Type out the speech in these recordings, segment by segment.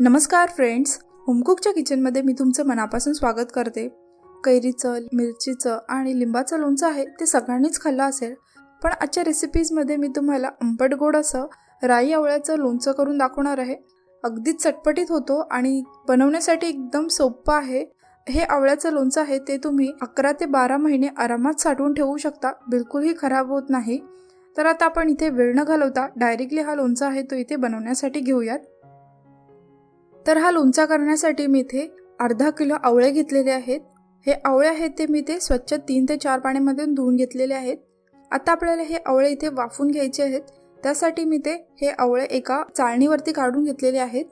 नमस्कार फ्रेंड्स होमकुकच्या किचनमध्ये मी तुमचं मनापासून स्वागत करते. कैरीचं मिरचीचं आणि लिंबाचं लोणचं आहे ते सगळ्यांनीच खाल्लं असेल पण आजच्या रेसिपीजमध्ये मी तुम्हाला आंबट गोड असं राई आवळ्याचं लोणचं करून दाखवणार आहे. अगदीच चटपटीत होतो आणि बनवण्यासाठी एकदम सोपं आहे. हे आवळ्याचं लोणचं आहे ते तुम्ही अकरा ते बारा महिने आरामात साठवून ठेवू शकता बिलकुलही खराब होत नाही. तर आता आपण इथे वेळ न घालवता डायरेक्टली हा लोणचा आहे तो इथे बनवण्यासाठी घेऊयात. तर हा लोणचा करण्यासाठी मी इथे अर्धा किलो आवळे घेतलेले आहेत. हे आवळे आहेत ते मी ते स्वच्छ तीन ते चार पाण्यामध्ये धुवून घेतलेले आहेत. आता आपल्याला हे आवळे इथे वाफून घ्यायचे आहेत. त्यासाठी मी ते हे आवळे एका चाळणीवरती काढून घेतलेले आहेत.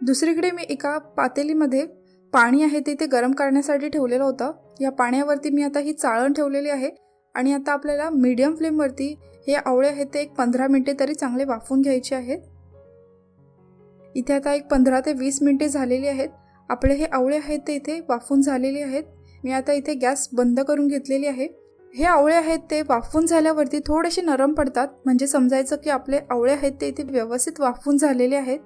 दुसरीकडे मी एका पातेलीमध्ये पाणी आहे ते ते गरम करण्यासाठी ठेवलेलं होतं. या पाण्यावरती मी आता ही चाळण ठेवलेली आहे आणि आता आपल्याला मीडियम फ्लेमवरती हे आवळे आहेत ते एक पंधरा मिनटे तरी चांगले वाफून घ्यायचे आहेत. इथे आता एक पंधरा ते वीस मिनटे झालेली आहेत. आपले हे आवळे आहेत ते इथे वाफून झालेले आहेत. मी आता इथे गॅस बंद करून घेतलेली आहे. हे आवळे आहेत ते वाफून झाल्यावरती थोडेसे नरम पडतात. म्हणजे समजायचं की आपले आवळे आहेत ते इथे व्यवस्थित वाफून झालेले आहेत.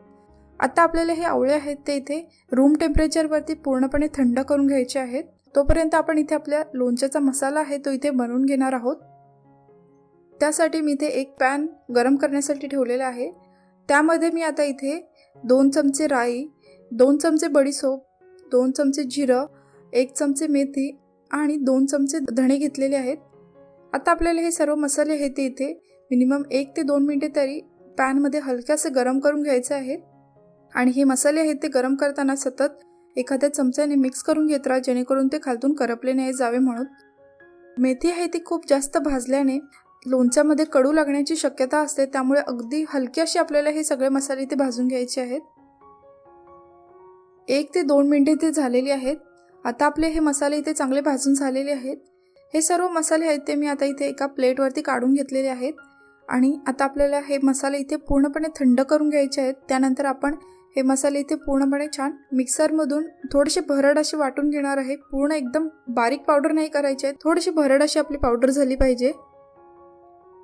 आता आपल्याला हे आवळे आहेत ते इथे रूम टेम्परेचरवरती पूर्णपणे थंड करून घ्यायचे आहेत. तोपर्यंत आपण इथे आपल्या लोणच्याचा मसाला आहे तो इथे बनवून घेणार आहोत. त्यासाठी मी इथे एक पॅन गरम करण्यासाठी ठेवलेला आहे. त्यामध्ये मी आता इथे दोन चमचे राई दोन चमचे बडीसोप दोन चमचे जिरं एक चमचे मेथी आणि दोन चमचे धणे घेतलेले आहेत. आता आपल्याला हे सर्व मसाले आहेत ते इथे मिनिमम एक ते दोन मिनटे तरी पॅनमध्ये हलक्यासं गरम करून घ्यायचे आहेत. आणि हे मसाले आहेत ते गरम करताना सतत एखाद्या चमच्याने मिक्स करून घेत राहा जेणेकरून ते खालतून करपले नाही जावे म्हणून. मेथी आहे ती खूप जास्त भाजल्याने लोणच्यामध्ये कडू लागण्याची शक्यता असते त्यामुळे अगदी हलकी अशी आपल्याला हे सगळे मसाले इथे भाजून घ्यायचे आहेत. एक ते दोन मिनटे इथे झालेली आहेत. आता आपले हे मसाले इथे चांगले भाजून झालेले आहेत. हे सर्व मसाले आहेत ते मी आता इथे एका प्लेटवरती काढून घेतलेले आहेत. आणि आता आपल्याला हे मसाले इथे पूर्णपणे थंड करून घ्यायचे आहेत. त्यानंतर आपण हे मसाले इथे पूर्णपणे छान मिक्सरमधून थोडेसे भरड असे वाटून घेणार आहे. पूर्ण एकदम बारीक पावडर नाही करायचे आहे थोडीशी भरड अशी आपली पावडर झाली पाहिजे.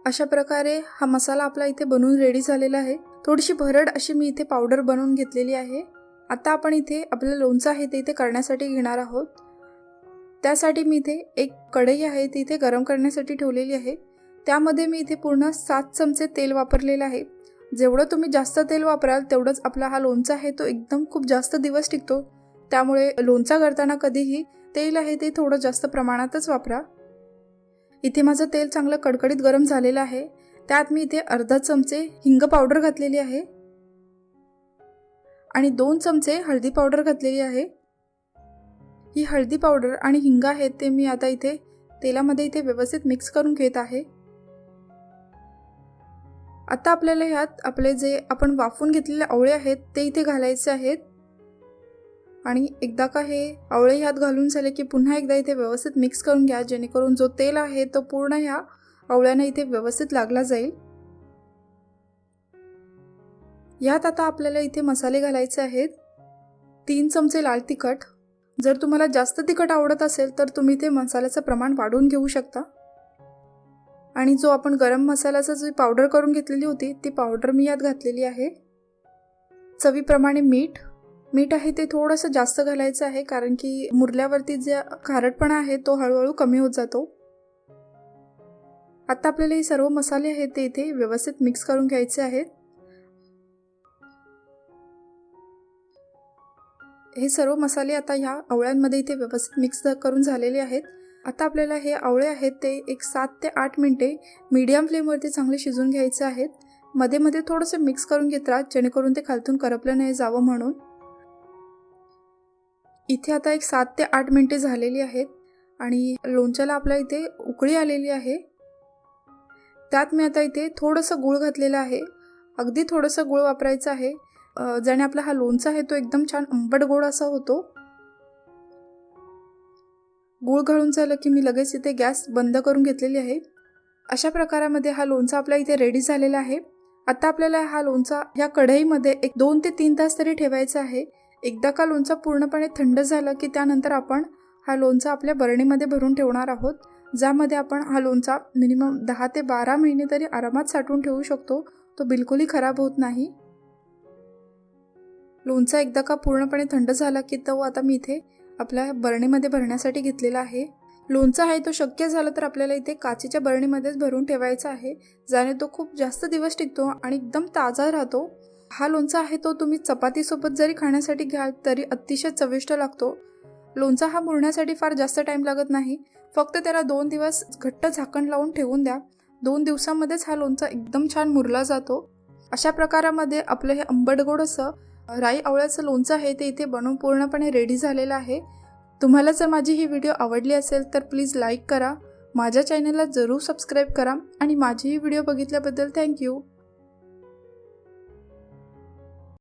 अशा प्रकारे हा मसाला आपला इथे बनवून रेडी झालेला आहे. थोडीशी भरड अशी मी इथे पावडर बनवून घेतलेली आहे. आता आपण इथे आपलं लोणचं आहे ते इथे करण्यासाठी घेणार आहोत. त्यासाठी मी इथे एक कढई आहे ती इथे गरम करण्यासाठी ठेवलेली आहे. त्यामध्ये मी इथे पूर्ण सात चमचे तेल वापरलेलं आहे. जेवढं तुम्ही जास्त तेल वापराल तेवढंच आपला हा लोणचा आहे तो एकदम खूप जास्त दिवस टिकतो. त्यामुळे लोणचा करताना कधीही तेल आहे ते थोडं जास्त प्रमाणातच वापरा. इथे माझं तेल चांगलं कडकडीत गरम झालेलं आहे. त्यात मी इथे अर्धा चमचे हिंग पावडर घातलेली आहे. आणि दोन चमचे हळदी पावडर घातलेली आहे. ही हळदी पावडर आणि हिंग आहेत ते मी आता इथे तेलामध्ये इथे व्यवस्थित मिक्स करून घेत आहे. आता आपल्याला ह्यात आपले जे आपण वाफून घेतलेले आवळे आहेत ते इथे घालायचे आहेत. आणि एकदा का हे आवळे ह्यात घालून झाले की पुन्हा एकदा इथे व्यवस्थित मिक्स करून घ्या जेणेकरून जो तेल आहे तो पूर्ण ह्या आवळ्यांना इथे व्यवस्थित लागला जाईल. यात आता आपल्याला इथे मसाले घालायचे आहेत. तीन चमचे लाल तिखट. जर तुम्हाला जास्त तिखट आवडत असेल तर तुम्ही ते मसाल्याचं प्रमाण वाढवून घेऊ शकता. आणि जो आपण गरम मसाल्याचं जी पावडर करून घेतलेली होती ती पावडर मी यात घातलेली आहे. चवीप्रमाणे मीठ मीठ आहे ते थोडंसं जास्त घालायचं आहे कारण की मुरल्यावरती जे खारटपणा आहे तो हळूहळू कमी होत जातो. आता आपल्याला हे सर्व मसाले आहेत ते इथे व्यवस्थित मिक्स करून घ्यायचे आहेत. हे सर्व मसाले आता ह्या आवळ्यांमध्ये इथे व्यवस्थित मिक्स करून झालेले आहेत. आता आपल्याला हे आवळे आहेत ते एक सात ते आठ मिनटे मीडियम फ्लेमवरती चांगले शिजून घ्यायचे आहेत. मध्ये मध्ये थोडंसं मिक्स करून घेत राहा जेणेकरून ते खालतून करपलं नाही जावं म्हणून. इथे आता एक सात ते आठ मिनटे झालेली आहेत आणि लोणच्याला आपल्या इथे उकळी आलेली आहे. त्यात मी आता इथे थोडंसं गूळ घातलेलं आहे. अगदी थोडंसं गूळ वापरायचं आहे. ज्याने आपला हा लोणचा आहे तो एकदम छान आंबट गोड असा होतो. गूळ घालून झालं की मी लगेच इथे गॅस बंद करून घेतलेली आहे. अशा प्रकारामध्ये हा लोणचा आपला इथे रेडी झालेला आहे. आता आपल्याला हा लोणचा ह्या कढईमध्ये एक दोन ते तीन तास तरी ठेवायचा आहे. एकदा का लोणचा पूर्णपणे थंड झालं की त्यानंतर आपण हा लोणचा आपल्या बरणीमध्ये भरून ठेवणार आहोत ज्यामध्ये आपण हा लोणचा मिनिमम दहा ते बारा महिने तरी आरामात साठवून ठेवू शकतो तो बिलकुलही खराब होत नाही. लोणचा एकदा का पूर्णपणे थंड झाला की तो आता मी इथे आपल्या बरणीमध्ये भरण्यासाठी घेतलेला आहे. लोणचा आहे तो शक्य झालं तर आपल्याला इथे काचेच्या बरणीमध्येच भरून ठेवायचा आहे ज्याने तो खूप जास्त दिवस टिकतो आणि एकदम ताजा राहतो. हा लोणचा आहे तो तुम्ही चपातीसोबत जरी खाण्यासाठी घ्याल तरी अतिशय चविष्ट लागतो. लोणचा हा मुरण्यासाठी फार जास्त टाईम लागत नाही. फक्त त्याला दोन दिवस घट्ट झाकण लावून ठेवून द्या. दोन दिवसामध्येच हा लोणचा एकदम छान मुरला जातो. अशा प्रकारामध्ये आपलं हे आंबटगोड असं राई आवळ्याचं लोणचं आहे ते इथे बनवून पूर्णपणे रेडी झालेलं आहे. तुम्हाला जर माझी ही व्हिडिओ आवडली असेल तर प्लीज लाईक करा. माझ्या चॅनलला जरूर सबस्क्राईब करा आणि माझी ही व्हिडिओ बघितल्याबद्दल थँक्यू